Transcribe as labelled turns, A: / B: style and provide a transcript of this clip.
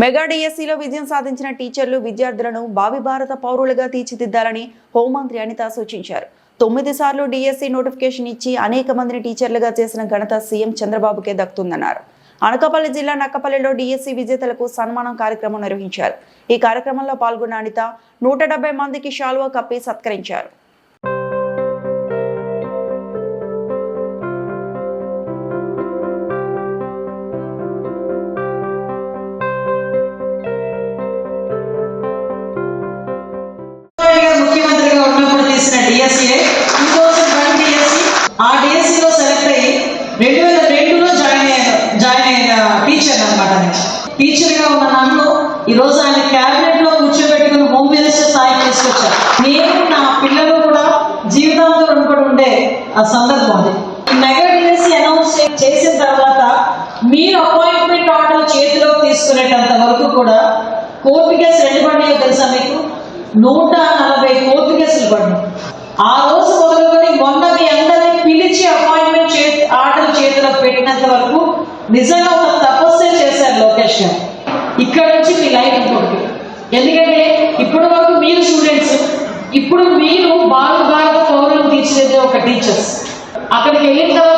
A: Mega డిఎస్సిలో విజయం సాధించిన టీచర్లు విద్యార్థులను భావి భారత పౌరులుగా తీర్చిదిద్దాలని హోంమంత్రి అనిత సూచించారు. తొమ్మిది సార్లు డిఎస్సి నోటిఫికేషన్ ఇచ్చి అనేక మందిని టీచర్లుగా చేసిన ఘనత సీఎం చంద్రబాబుకే దక్కుతుందన్నారు అనకాపల్లి జిల్లా నక్కపల్లిలో డిఎస్సి విజేతలకు సన్మానం కార్యక్రమం నిర్వహించారు. ఈ కార్యక్రమంలో పాల్గొన్న అనిత నూట మందికి శాలువా కప్పి సత్కరించారు.
B: ఉన్నప్పుడు తీసిన DSC two thousand one DSC ఆ డిఎస్సిలో సెలెక్ట్ అయ్యి రెండు వేల రెండులో జాయిన్ అయ్యాను జాయిన్ అయిన టీచర్ అనమాట టీచర్గా ఉన్న నన్ను ఈరోజు ఆయన క్యాబినెట్లో కూర్చోబెట్టుకుని హోమ్ మినిస్టర్ సాయం తీసుకొచ్చారు నేను నా పిల్లలు కూడా జీవితాంతం రుణపడి ఉండే ఆ సందర్భం అది. మెగా డిఎస్సి అనౌన్స్ చేసిన తర్వాత మీరు అపాయింట్మెంట్ ఆర్డర్ చేతిలోకి తీసుకునేటంత వరకు కూడా కోర్టు కేసు రెండు తెలుసా మీకు? నూట నలభై పెట్టినంత వరకు నిజంగా ఒక తపస్సే చేశారు లోకేష్ గారు. ఇక్కడ నుంచి మీ లైఫ్ ఇంకొకటి. ఎందుకంటే ఇప్పటి వరకు మీరు స్టూడెంట్స్ ఇప్పుడు మీరు భారత భారత పౌరులు తీర్చిదిద్దే ఒక టీచర్స్ అక్కడికి వెళ్ళిన తర్వాత